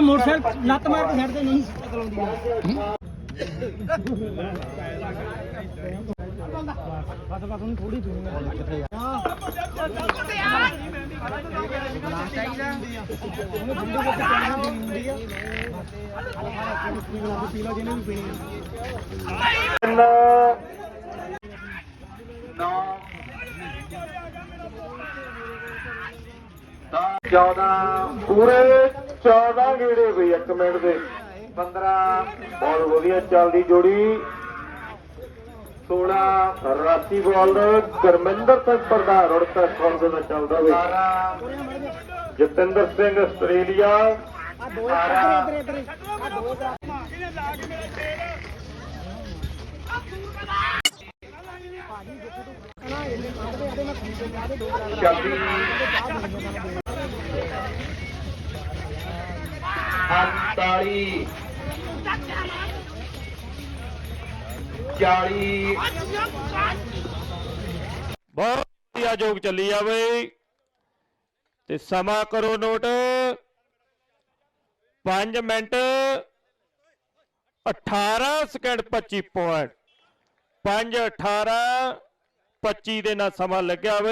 ਆ ਮੋਟਰਸਾਈਕਲ ਲੱਤ ਮਾਰ ਕੇ ਛੱਡ ਨਹੀਂ ਬਸ ਬਸ ਉਹਨੂੰ ਥੋੜੀ ਦੂਰ ਕਿੱਥੇ ਚੌਦਾਂ ਪੂਰੇ 14 ਗੇੜੇ ਹੋਏ 1 ਮਿੰਟ ਦੇ। 15 ਬਹੁਤ ਵਧੀਆ ਚੱਲਦੀ ਜੋੜੀ। 16 ਰਾਤੀ ਬਾਲ ਗਰਮਿੰਦਰ ਸਿੰਘ ਪ੍ਰਧਾਨ ਰੁੜਕਾ ਸੌਂਗ ਦਾ ਚੱਲਦਾ ਹੋਵੇ ਜਤਿੰਦਰ ਸਿੰਘ ਆਸਟ੍ਰੇਲੀਆ। ਸ਼ਬੀ ਬਹੁਤ ਵਧੀਆ ਜੋਗ ਚੱਲੀ ਆ ਬਈ ਤੇ ਸਮਾਂ ਕਰੋ ਨੋਟ। 5 ਮਿੰਟ 18 ਸਕਿੰਟ 25 ਪੁਆਇੰਟ 5 18 25 ਦੇ ਨਾਲ ਸਮਾਂ ਲੱਗਿਆ ਵੇ।